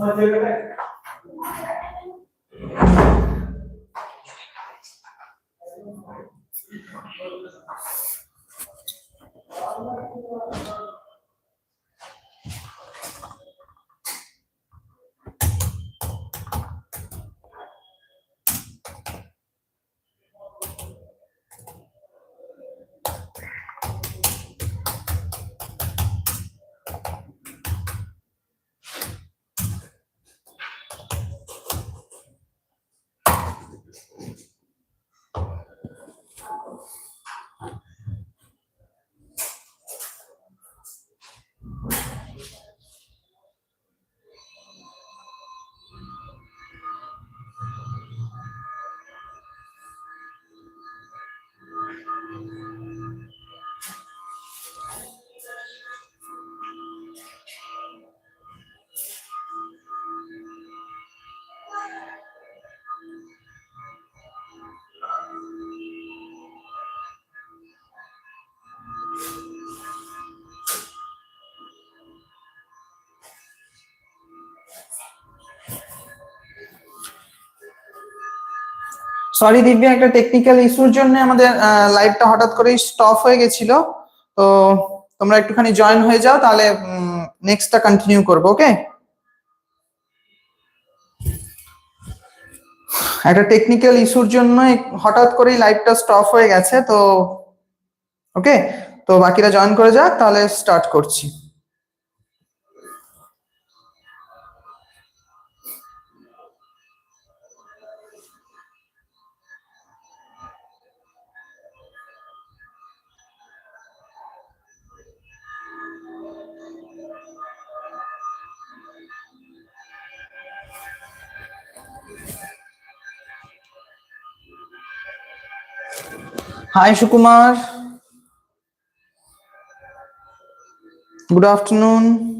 我们接着看。সরি দিব্যা, একটা টেকনিক্যাল ইস্যুর জন্য আমাদের লাইভটা হঠাৎ করেই স্টপ হয়ে গেছিল। তো তোমরা একটুখানি জয়েন হয়ে যাও, তাহলে নেক্সটটা কন্টিনিউ করব ওকে একটা টেকনিক্যাল ইস্যুর জন্য হঠাৎ করেই লাইভটা স্টপ হয়ে গেছে, তো ওকে তো বাকিরা জয়েন করে যাক, তাহলে স্টার্ট করছি। Hi, Shukumar. Good afternoon.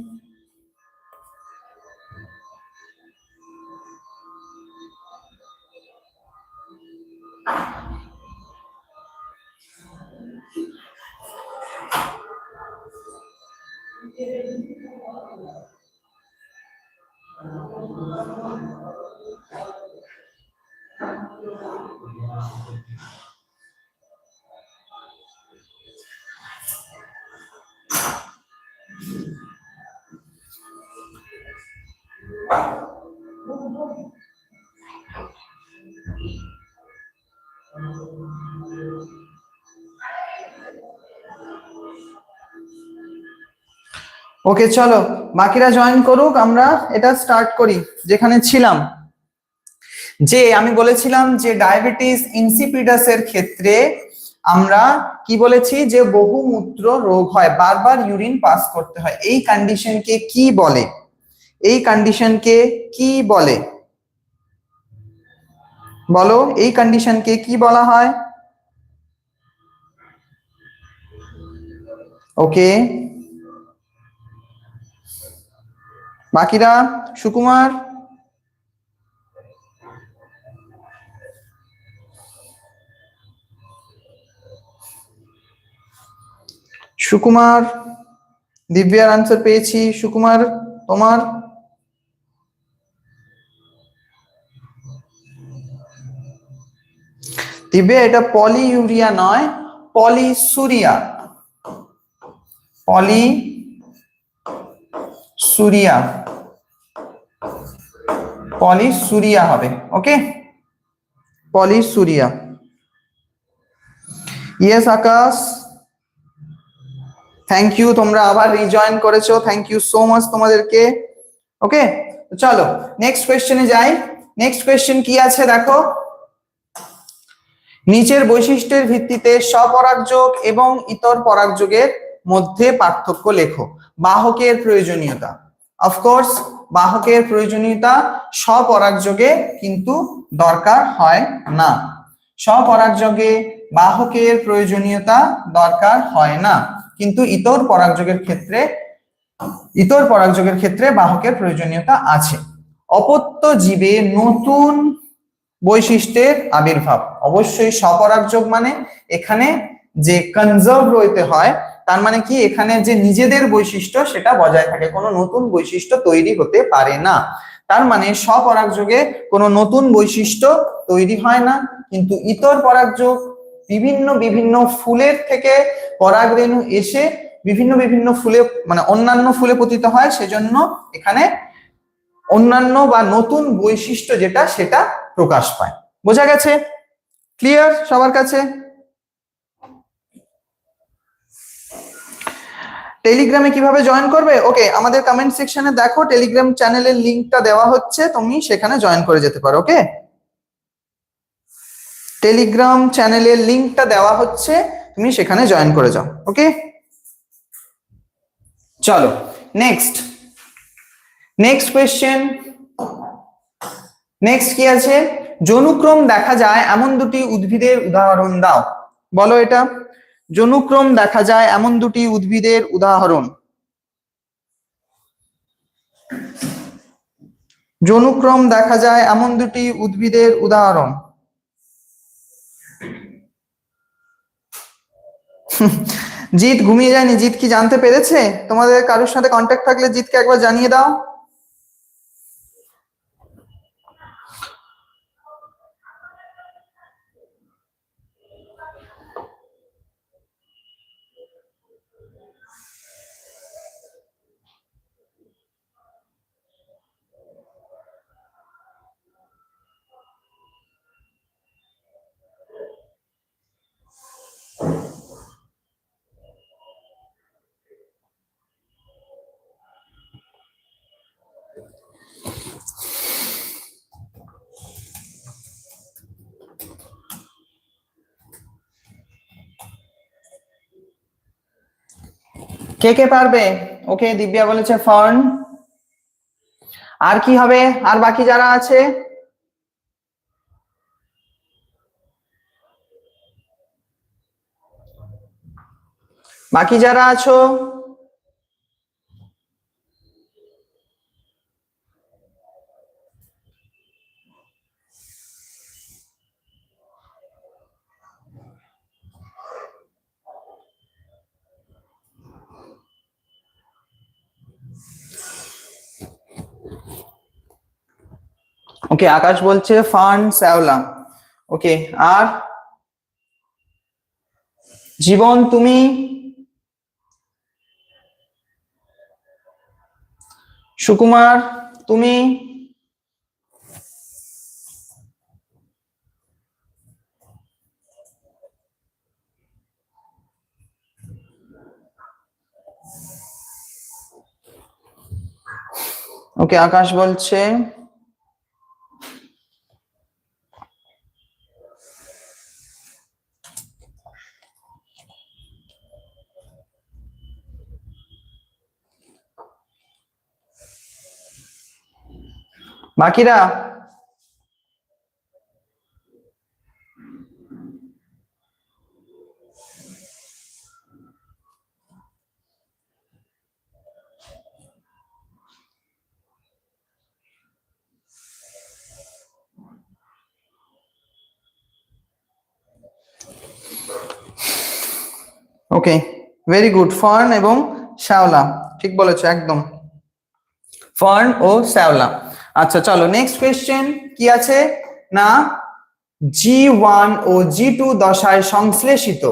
ওকে চলো, বাকিরা জয়েন করুক, আমরা এটা স্টার্ট করি, যেখানে ছিলাম। যে আমি বলেছিলাম যে ডায়াবেটিস ইনসিপিডাসের ক্ষেত্রে আমরা কি বলেছি? যে বহুমূত্র রোগ হয়, বারবার ইউরিন পাস করতে হয়। এই কন্ডিশনকে কি বলে? এই কন্ডিশনকে কি বলে? বলো, এই কন্ডিশনকে কি বলা হয়? ওকে বাকিরা, সুকুমার? সুকুমার, দিব্যার আনসার পেয়েছি। সুকুমার, তোমার? দিব্যা, এটা পলি ইউরিয়া নয়, পলিসুরিয়া। পলি সুরিয়া পলিসুরিয়া হবে okay পলিসুরিয়া। Yes Akash. Thank you তোমরা আবার রিজয়েন করেছ। থ্যাংক ইউ সো মাচ তোমাদেরকে ওকে চলো নেক্সট কোয়েশ্চেনে যাই। নেক্সট কোয়েশ্চেন কি আছে দেখো? নিচের বৈশিষ্ট্যের ভিত্তিতে স্বপরাগযোগ এবং ইতর পরাগযোগের মধ্যে পার্থক্য লেখো। বাহকের প্রয়োজনীয়তা। অফকোর্স বাহকের প্রয়োজনীয়তা স্বপরাগযোগে কিন্তু দরকার হয় না। স্বপরাগযোগে বাহকের প্রয়োজনীয়তা দরকার হয় না। কিন্তু ইতর পরাগযোগের ক্ষেত্রে, ইতর পরাগযোগের ক্ষেত্রে বাহকের প্রয়োজনীয়তা আছে। অপত্য জীবে নতুন বৈশিষ্ট্যের আবির্ভাব। অবশ্যই স্বপরাগযোগ মানে এখানে যে কনজার্ভ রইতে হয় তার মানে কি? এখানে যে নিজেদের বৈশিষ্ট্য সেটা বজায় থাকে। কোনো নতুন বৈশিষ্ট্য তৈরি হতে পারে না। তার মানে স্বপরাগযোগে কোনো নতুন বৈশিষ্ট্য তৈরি হয় না, কিন্তু ইতর পরাগযোগ বিভিন্ন বিভিন্ন ফুলের থেকে পরাগরেণু এসে বিভিন্ন বিভিন্ন ফুলে মানে অন্যান্য ফুলে পতিত হয়। সেজন্য এখানে অন্যান্য বা নতুন বৈশিষ্ট্য যেটা সেটা প্রকাশ পায়। বোঝা গেছে? ক্লিয়ার সবার কাছে? টেলিগ্রামে কীভাবে জয়েন করবে? ওকে আমাদের কমেন্ট সেকশনে দেখো, টেলিগ্রাম চ্যানেলের লিংকটা দেওয়া হচ্ছে, তুমি সেখানে জয়েন করে যেতে পারো ওকে টেলিগ্রাম চ্যানেলের লিঙ্কটা দেওয়া হচ্ছে, তুমি সেখানে জয়েন করে যাও ওকে চলো নেক্সট নেক্সট কোয়েশ্চেন নেক্সট কি আছে? জনুক্রম দেখা যায়, এমন দুটি উদ্ভিদের উদাহরণ দাও, বলো এটা। জনুক্রম দেখা যায় এমন দুটি উদ্ভিদের উদাহরণ। জনুক্রম দেখা যায় এমন দুটি উদ্ভিদের উদাহরণ। জিৎ ঘুমিয়ে যায়নি, জিৎ কি জানতে পেরেছে? তোমাদের কারোর সাথে কন্ট্যাক্ট থাকলে জিৎকে একবার জানিয়ে দাও। কে কে পারবে? ওকে, দিব্যা বলেছে ফর্ন। আর কি হবে? আর বাকি যারা আছে? বাকি যারা আছো? ওকে আকাশ বলছে ফান শ্যাওলা ওকে আর জীবন তুমি সুকুমার তুমি ওকে আকাশ বলছে বাকিরা? ওকে ভেরি গুড ফার্ন এবং শ্যাওলা ঠিক বলেছ একদম। ফার্ন ও শ্যাওলা। আচ্ছা চলো নেক্সট কোয়েশ্চেন কি আছে? না জি ওয়ান ও জি টু দশায় সংশ্লেষিত।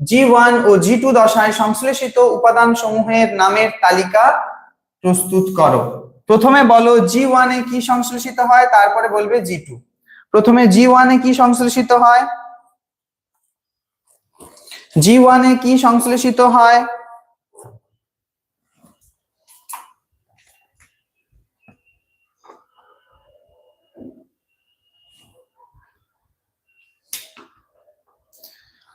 জি ওয়ান ও জি টু দশায় সংশ্লেষিত উপাদান সমূহের নামের তালিকা প্রস্তুত করো। প্রথমে বলো জি ওয়ানে কি সংশ্লেষিত হয়, তারপরে বলবে জি টু প্রথমে জি ওয়ানে কি সংশ্লেষিত হয়? জি ওয়ানে কি সংশ্লেষিত হয়?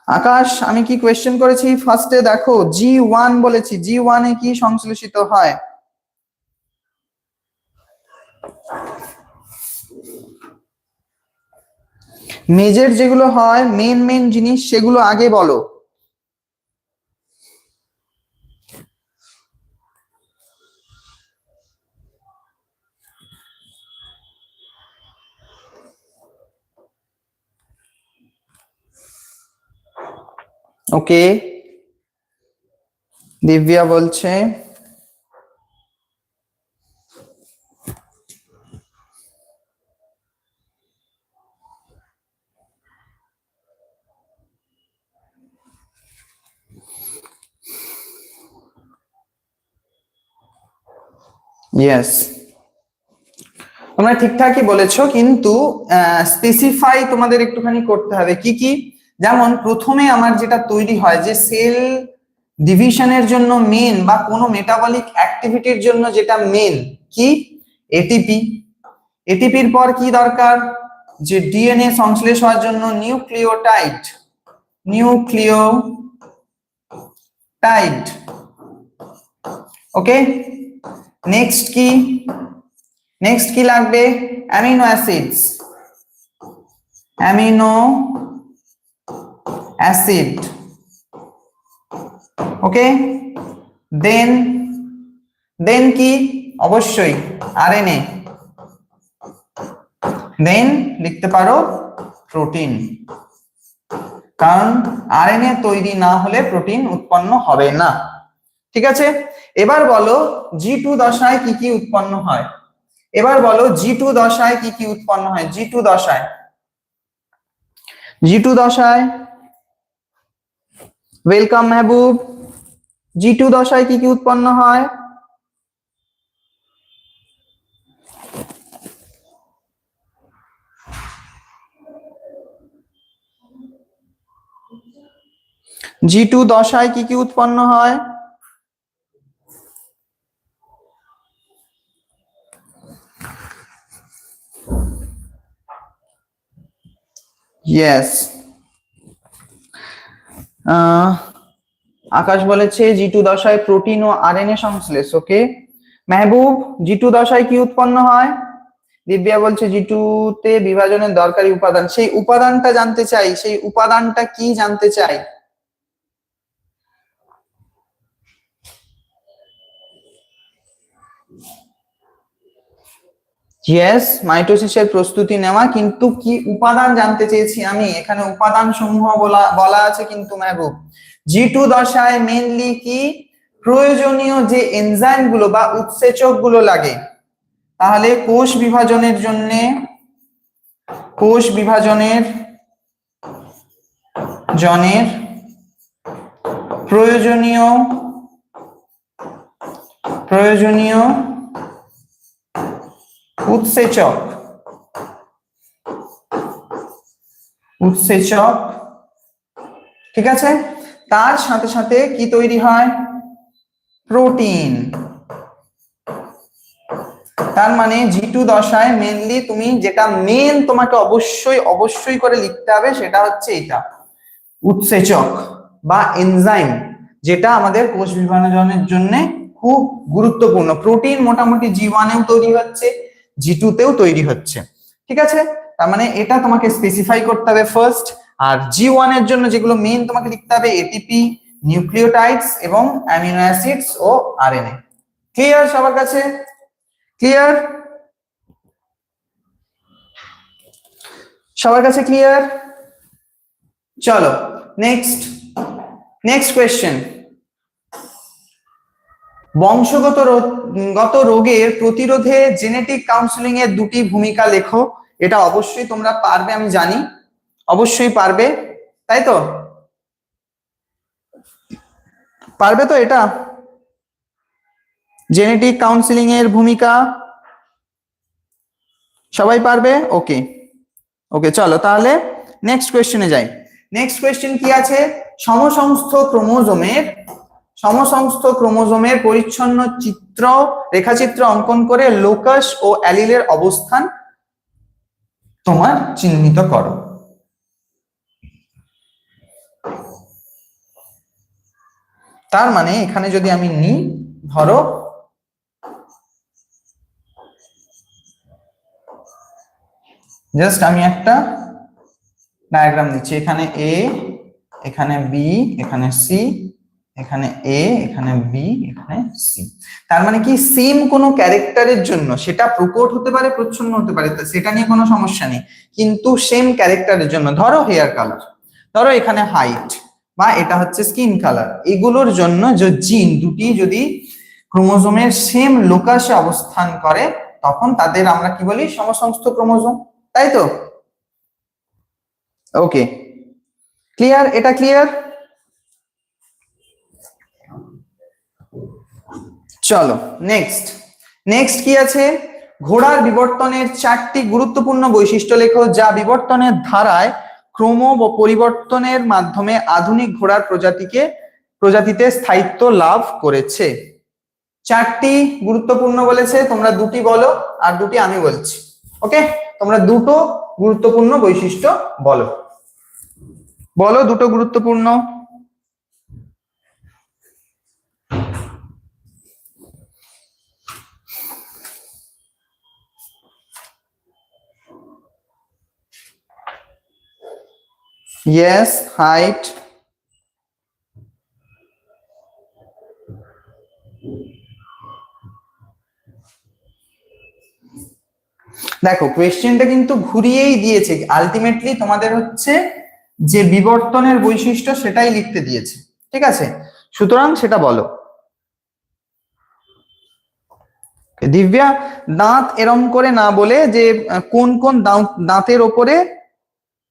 আকাশ, আমি কি কোয়েশ্চেন করেছি? ফার্স্টে দেখো জি ওয়ান বলেছি। জি ওয়ানে কি সংশ্লেষিত হয়? মেজের যেগুলো হয় মেন মেন জিনিস সেগুলো আগে বলো। ওকে দিব্যা বলছে ইয়েস তোমরা ঠিকঠাকই বলেছ, কিন্তু স্পেসিফাই তোমাদের একটুখানি করতে হবে। কি কি? যেমন প্রথমে আমার যেটা তৈরি হয় যে সেল ডিভিশনের জন্য মেন বা কোনো মেটাবলিক অ্যাক্টিভিটির জন্য যেটা মেন কি? এটিপি এটিপির পর কি দরকার? যে ডিএনএ সংশ্লেষ হওয়ার জন্য নিউক্লিওটাইড। নিউক্লিওটাইড। ওকে নেক্সট কি? নেক্সট কি লাগবে? Amino acids amino acid. Okay? Then then কি? অবশ্যই, আরএনএ। দেন, লিখতে পারো, প্রোটিন। কারণ আরএনএ তৈরি না হলে প্রোটিন উৎপন্ন হবে না। ঠিক আছে? এবার বলো, জি টু দশায় কি কি উৎপন্ন হয়? এবার বলো, জি টু দশায় কি কি উৎপন্ন হয়? জি টু দশায়। জি টু দশায় ওয়েলকাম মেহবুব জি টু দশায় কি কি উৎপন্ন হয়? জি টু দশায় কি কি উৎপন্ন হয়? ইয়েস আকাশ বলেছে জি টু দশায় প্রোটিন ও আরএনএ সংশ্লেষ ওকে মেহবুব জি টু দশায় কি উৎপন্ন হয়? দিব্যা বলছে জি বিভাজনের দরকারি উপাদান। সেই উপাদানটা জানতে চাই, সেই উপাদানটা কি জানতে চাই? ইয়েস মাইটোসিসের প্রস্তুতি নেওয়া, কিন্তু কি উপাদান জানতে চেয়েছি আমি? এখানে উপাদান সমূহ বলা বলা আছে কিন্তু, মেহবুব। জি টু দশায় মেনলি কি? প্রয়োজনীয় যে এনজাইমগুলো বা উৎসেচকগুলো লাগে। তাহলে কোষ বিভাজনের জন্য, কোষ বিভাজনের জনের প্রয়োজনীয় প্রয়োজনীয় উৎসেচক। উৎসেচক। ঠিক আছে? তার সাথে সাথে কি তৈরি হয়? প্রোটিন। তার মানে জি টু দশায় মেনলি তুমি যেটা মেন তোমাকে অবশ্যই অবশ্যই করে লিখতে হবে সেটা হচ্ছে এটা। উৎসেচক বা এনজাইম যেটা আমাদের কোষ বিভাজনের জন্য খুব গুরুত্বপূর্ণ। প্রোটিন মোটামুটি জি তৈরি হচ্ছে। জি টু তেও তৈরি হচ্ছে। ঠিক আছে? তার মানে এটা তোমাকে স্পেসিফাই করতে হবে ফার্স্ট আর জি ওয়ানের জন্য যেগুলো মেইন তোমাকে লিখতে হবে এটিপি নিউক্লিওটাইডস এবং অ্যামিনো অ্যাসিডস ও আরএনএ ক্লিয়ার সবার কাছে? ক্লিয়ার সবার কাছে ক্লিয়ার চলো নেক্সট নেক্সট কোয়েশ্চেন বংশগত গত রোগের প্রতিরোধে জেনেটিক কাউন্সিলিং এর দুটি ভূমিকা লেখো। এটা অবশ্যই তোমরা পারবে, আমি জানি। অবশ্যই পারবে, তাই তো? পারবে তো এটা? জেনেটিক কাউন্সিলিং এর ভূমিকা? সবাই পারবে? ওকে ওকে চলো তাহলে নেক্সট কোয়েশ্চেনে যাই। নেক্সট কোয়েশ্চেন কি আছে? সমসংস্থ ক্রোমোজোমের সমসংস্থ ক্রোমোজোমের পরিচ্ছন্ন চিত্র, রেখাচিত্র অঙ্কন করে লোকাস ও অ্যালিলের অবস্থান তোমার চিহ্নিত করো। তার মানে এখানে যদি আমি নিই, ধরো জাস্ট আমি একটা ডায়াগ্রাম দিচ্ছি এখানে এ এখানে বি এখানে সি এখানে এ এখানে বি এখানে সি তার মানে কি সেম কোনো ক্যারেক্টারের জন্য, সেটা প্রকট হতে পারে, প্রচ্ছন্ন হতে পারে সেটা নিয়ে কোনো সমস্যা নেই। কিন্তু সেম ক্যারেক্টারের জন্য, ধরো হেয়ার কালার ধরো এখানে হাইট বা এটা হচ্ছে স্কিন কালার এগুলোর জন্য যে জিন দুটি যদি ক্রোমোজোমের সেম লোকাসে অবস্থান করে, তখন তাদের আমরা কি বলি? সমসংস্থ ক্রোমোজোম, তাই তো? ওকে ক্লিয়ার এটা ক্লিয়ার চলো নেক্সট নেক্সট কি আছে? ঘোড়ার বিবর্তনের চারটি গুরুত্বপূর্ণ বৈশিষ্ট্য লেখো, যা বিবর্তনের ধারায় ক্রম পরিবর্তনের মাধ্যমে আধুনিক ঘোড়ার প্রজাতিকে, প্রজাতিতে স্থায়িত্ব লাভ করেছে। চারটি গুরুত্বপূর্ণ বলেছে, তোমরা দুটি বলো আর দুটি আমি বলছি ওকে তোমরা দুটো গুরুত্বপূর্ণ বৈশিষ্ট্য বলো। বলো দুটো গুরুত্বপূর্ণ। Yes, height. দেখো কোয়েশ্চেনটা কিন্তু ঘুরিয়েই দিয়েছে। আলটিমেটলি তোমাদের হচ্ছে যে বিবর্তনের বৈশিষ্ট্য সেটাই লিখতে দিয়েছে। ঠিক আছে? সুতরাং সেটা বলো। দিব্যা, দাঁত এরম করে না বলে যে কোন কোন দাঁত- দাঁতের ওপরে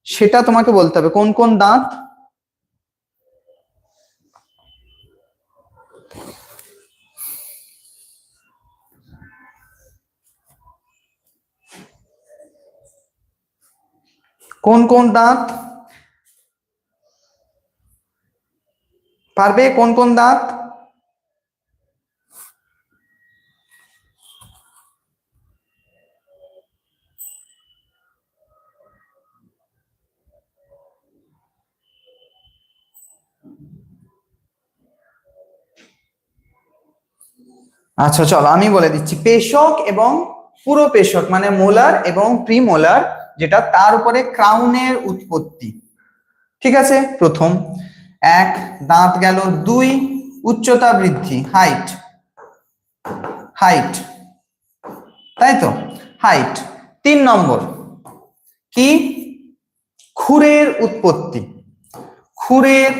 সেটা তোমাকে বলতে হবে। কোন কোন দাঁত? কোন কোন দাঁত? পারবে? কোন কোন দাঁত? আচ্ছা চলো, আমি বলে দিচ্ছি। পেশক এবং পুরো পেশক মানে মোলার এবং প্রিমোলার, যেটা তার উপরে ক্রাউনের উৎপত্তি। ঠিক আছে? প্রথম। এক, দাঁত গেল। দুই, উচ্চতা বৃদ্ধি। হাইট। হাইট। তাই তো? হাইট। তিন নম্বর। কি? খুরের উৎপত্তি। খুরের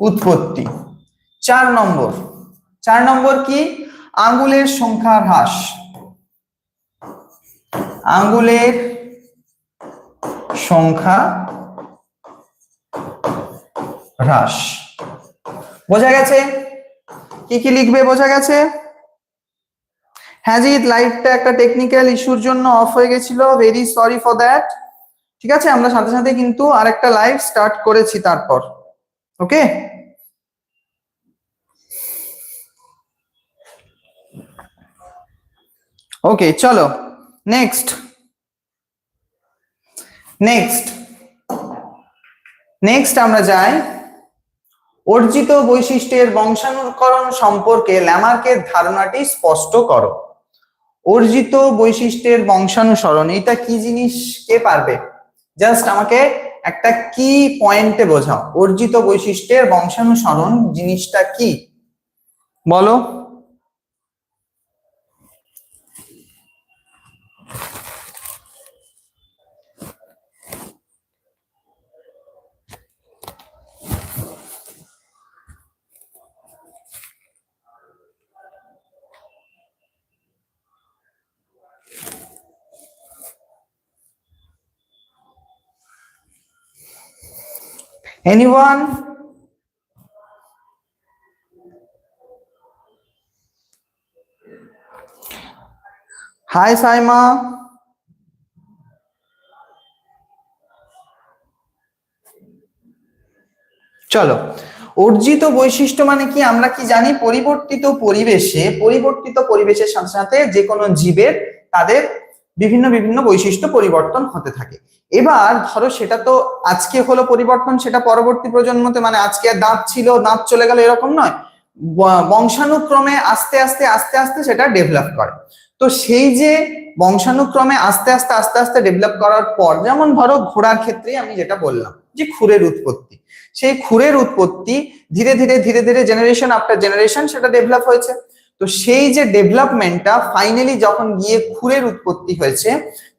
উৎপত্তি। চার নম্বর। চার নম্বর কি? আঙ্গুলের সংখ্যা হ্রাস। আঙ্গুলের সংখ্যা হ্রাস। বোঝা গেছে? কি কি লিখবে বোঝা গেছে? হ্যাঁ জি লাইভটা একটা টেকনিক্যাল ইস্যুর জন্য অফ হয়ে গেছিল। ভেরি সরি ফর দ্যাট ঠিক আছে? আমরা সাথে সাথে কিন্তু আরেকটা লাইভ স্টার্ট করেছি তারপর। ওকে ওকে চলো নেক্সট নেক্সট নেক্সট আমরা যাই। অর্জিত বৈশিষ্ট্যের বংশানুকরণ সম্পর্কে ল্যামার্কের ধারণাটি স্পষ্ট করো। অর্জিত বৈশিষ্ট্যের বংশানুসরণ, এটা কি জিনিস? কে পারবে? জাস্ট আমাকে একটা কি পয়েন্টে বোঝাও। অর্জিত বৈশিষ্ট্যের বংশানুসরণ জিনিসটা কি? বলো। Anyone? Hi, Saima. চলো অর্জিত বৈশিষ্ট্য মানে কি আমরা কি জানি পরিবর্তিত পরিবেশে পরিবর্তিত পরিবেশের সাথে সাথে যে কোনো জীবের তাদের বিভিন্ন বিভিন্ন বৈশিষ্ট্য পরিবর্তন হতে থাকে। এবার ধরো সেটা তো আজকে হলো পরিবর্তন, সেটা পরবর্তী প্রজন্মতে মানে আজকে দাঁত ছিল, দাঁত চলে গেল এরকম নয়। বংশানুক্রমে আস্তে আস্তে আস্তে আস্তে সেটা ডেভেলপ করে। তো সেই যে বংশানুক্রমে আস্তে আস্তে আস্তে আস্তে ডেভেলপ করার পর, যেমন ধরো ঘোড়ার ক্ষেত্রে আমি যেটা বললাম যে খুরের উৎপত্তি। সেই খুরের উৎপত্তি ধীরে ধীরে ধীরে ধীরে জেনারেশন আফটার জেনারেশন সেটা ডেভেলপ হয়েছে। তো সেই যে ডেভেলপমেন্টটা ফাইনালি যখন গিয়ে খুরের উৎপত্তি হয়েছে,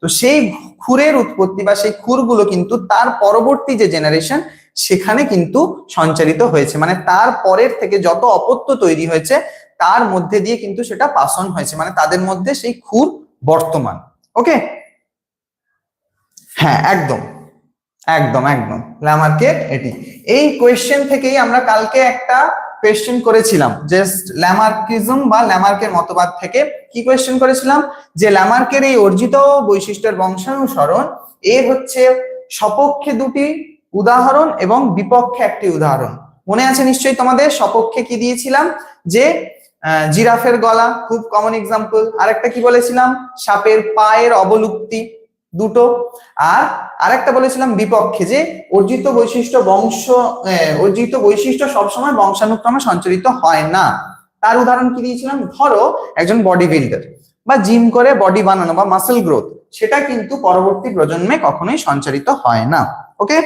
তো সেই খুরের উৎপত্তি বা সেই খুরগুলো কিন্তু তার পরবর্তী যে জেনারেশন সেখানে কিন্তু সঞ্চারিত হয়েছে। মানে তার পরের থেকে যত অপত্য তৈরি হয়েছে, তার মধ্যে দিয়ে কিন্তু সেটা পাসন হয়েছে। মানে তাদের মধ্যে সেই খুর বর্তমান। ওকে? হ্যাঁ একদম। একদম একদম। লামার্কেট এটি। এই কোয়েশ্চেন থেকেই আমরা কালকে একটা কোয়েশ্চেন করেছিলাম। জাস্ট ল্যামার্কিজম বা ল্যামার্কের মতবাদ থেকে কি কোয়েশ্চেন করেছিলাম? যে ল্যামার্কের এই অর্জিত বৈশিষ্ট্যের বংশানুসরণ এর হচ্ছে সপক্ষে দুটি উদাহরণ এবং বিপক্ষে একটি উদাহরণ। মনে আছে নিশ্চয়ই তোমাদের? সপক্ষে কি দিয়েছিলাম? যে জিরাফের গলা, খুব কমন এক্সাম্পল আরেকটা কি বলেছিলাম? সাপের পায়ের অবলুপ্তি। দুটো। আর আরেকটা বলেছিলাম বিপক্ষে যে অর্জিত বৈশিষ্ট্য বংশ অর্জিত বৈশিষ্ট্য সবসময় বংশানুক্রমে সঞ্চারিত হয় না। তার উদাহরণ কি দিয়েছিলাম? ধরো একজন বডি বিল্ডার বা জিম করে বডি বানানো বা মাসেল গ্রোথ সেটা কিন্তু পরবর্তী প্রজন্মে কখনোই সঞ্চারিত হয় না। ওকে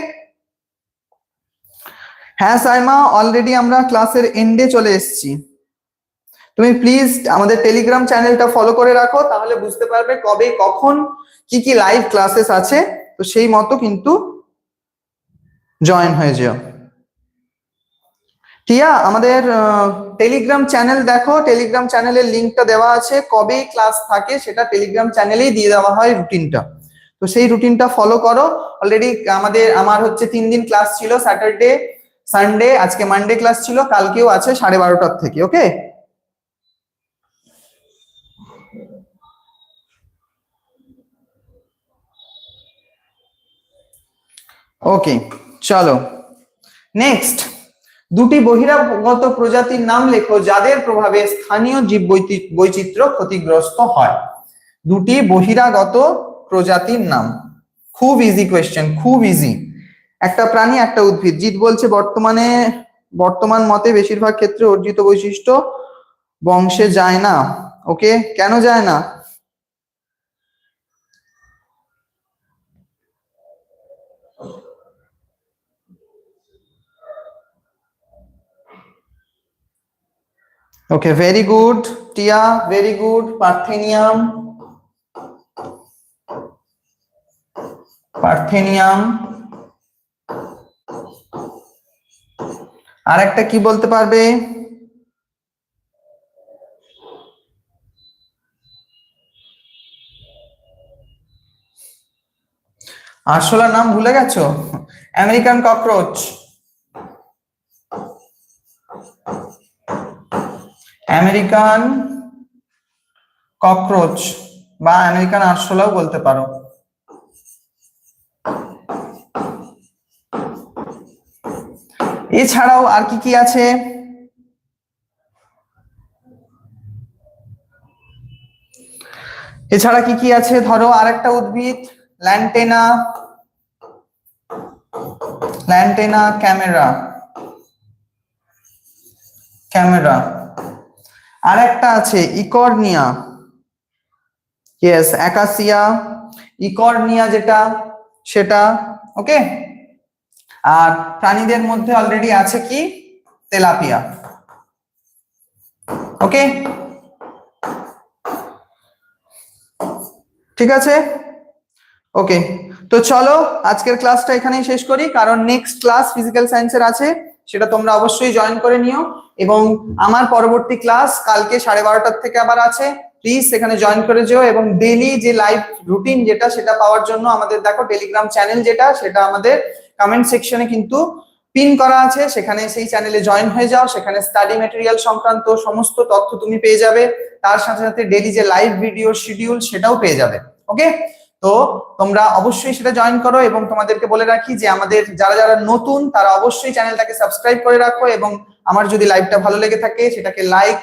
হ্যাঁ সাইমা অলরেডি আমরা ক্লাসের এন্ডে চলে এসেছি। তুমি প্লিজ আমাদের টেলিগ্রাম চ্যানেলটা ফলো করে রাখো, তাহলে বুঝতে পারবে কবে, কখন কি কি লাইভ ক্লাসেস আছে, তো সেই মতো কিন্তু জয়েন হয়ে যেও। টিয়া, আমাদের টেলিগ্রাম চ্যানেল দেখো। টেলিগ্রাম চ্যানেলের লিঙ্কটা দেওয়া আছে। কবে ক্লাস থাকে সেটা টেলিগ্রাম চ্যানেলেই দিয়ে দেওয়া হয় রুটিনটা তো সেই রুটিনটা ফলো করো। অলরেডি আমাদের, আমার হচ্ছে তিন দিন ক্লাস ছিল স্যাটারডে সানডে আজকে মানডে ক্লাস ছিল, কালকেও আছে সাড়ে বারোটার থেকে ওকে ওকে চলো। নেক্সট দুটি বহিরাগত প্রজাতির নাম লেখো যাদের প্রভাবে স্থানীয় জীব বৈচিত্র্য ক্ষতিগ্রস্ত হয়। দুটি বহিরাগত প্রজাতির নাম। খুব ইজি কোয়েশ্চেন খুব ইজি একটা প্রাণী, একটা উদ্ভিদ। জিৎ বলছে বর্তমানে, বর্তমান মতে বেশিরভাগ ক্ষেত্রে অর্জিত বৈশিষ্ট্য বংশে যায় না। ওকে কেন যায় না? Okay, very good. Tia, very good. Parthenium. Parthenium. আর একটা কি বলতে পারবে আরশোলার নাম ভুলে গেছো আমেরিকান ককরোচ আমেরিকান ককরোচ বা আমেরিকান আরশোলাও বলতে পারো। এছাড়াও আর কি কি আছে? এছাড়া কি কি আছে? ধরো আরেকটা উদ্ভিদ, ল্যান্টেনা ল্যান্টেনা, ক্যামেরা ক্যামেরা। আর একটা আছে, ইকর্নিয়া। ইয়েস অ্যাকাসিয়া ইকর্নিয়া যেটা, সেটা, ওকে? আর প্রাণীদের মধ্যে অলরেডি আছে কি? তেলাপিয়া। ওকে? ঠিক আছে? ওকে। তো চলো, আজকের ক্লাসটা এখানেই শেষ করি, কারণ নেক্সট ক্লাস ফিজিক্যাল সায়েন্সের আছে। সেটা তোমরা অবশ্যই জয়েন করে নিও। এবং আমার পরবর্তী ক্লাস কালকে সাড়ে বারোটার থেকে আবার আছে। প্লিজ সেখানে জয়েন করে যেও এবং ডেলি যে লাইভ রুটিন যেটা, সেটা পাওয়ার জন্য আমাদের দেখো টেলিগ্রাম চ্যানেল যেটা, সেটা আমাদের কমেন্ট সেকশনে কিন্তু পিন করা আছে। সেখানে সেই চ্যানেলে জয়েন হয়ে যাও। সেখানে স্টাডি মেটেরিয়াল সংক্রান্ত সমস্ত তথ্য তুমি পেয়ে যাবে। তার সাথে সাথে ডেলি যে লাইভ ভিডিও শিডিউল সেটাও পেয়ে যাবে। ওকে তো তোমরা অবশ্যই সেটা জয়েন করো এবং তোমাদেরকে বলে রাখি যে আমাদের যারা যারা নতুন, তারা অবশ্যই চ্যানেলটাকে সাবস্ক্রাইব করে রাখো এবং আমার যদি লাইভটা ভালো লেগে থাকে, সেটাকে লাইক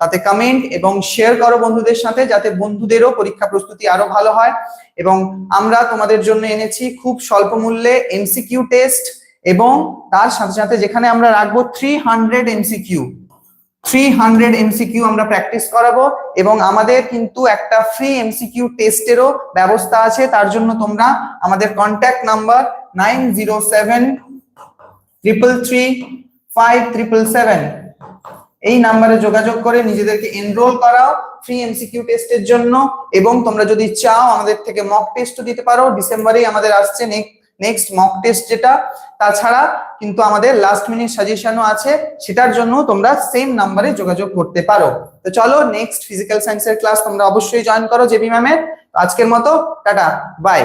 তাতে কমেন্ট এবং শেয়ার করো বন্ধুদের সাথে যাতে বন্ধুদেরও পরীক্ষা প্রস্তুতি আরও ভালো হয়। এবং আমরা তোমাদের জন্য এনেছি খুব স্বল্প মূল্যে এমসিকিউ টেস্ট এবং তার সাথে সাথে যেখানে আমরা রাখব three hundred MCQ three hundred MCQ আমরা প্র্যাকটিস করাবো এবং আমাদের কিন্তু একটা ফ্রি এমসিকিউ টেস্টেরও ব্যবস্থা আছে। তার জন্য তোমরা আমাদের contact number nine zero seven triple three five triple seven এই নাম্বারে যোগাযোগ করে নিজেদেরকে এনরোল করাও ফ্রি এমসিকিউ টেস্টের জন্য এবং তোমরা যদি চাও আমাদের থেকে মক টেস্টও দিতে পারো। ডিসেম্বরেই আমাদের আসছে নেক্সট মক টেস্ট যেটা, তাছাড়া কিন্তু আমাদের লাস্ট মিনিট সাজেশনও আছে, সেটার জন্য তোমরা সেম নাম্বারে যোগাযোগ করতে পারো। তো চলো নেক্সট ফিজিক্যাল সায়েন্সের ক্লাস তোমরা অবশ্যই জয়েন করো জেবি ম্যামের আজকের মতো, টাটা বাই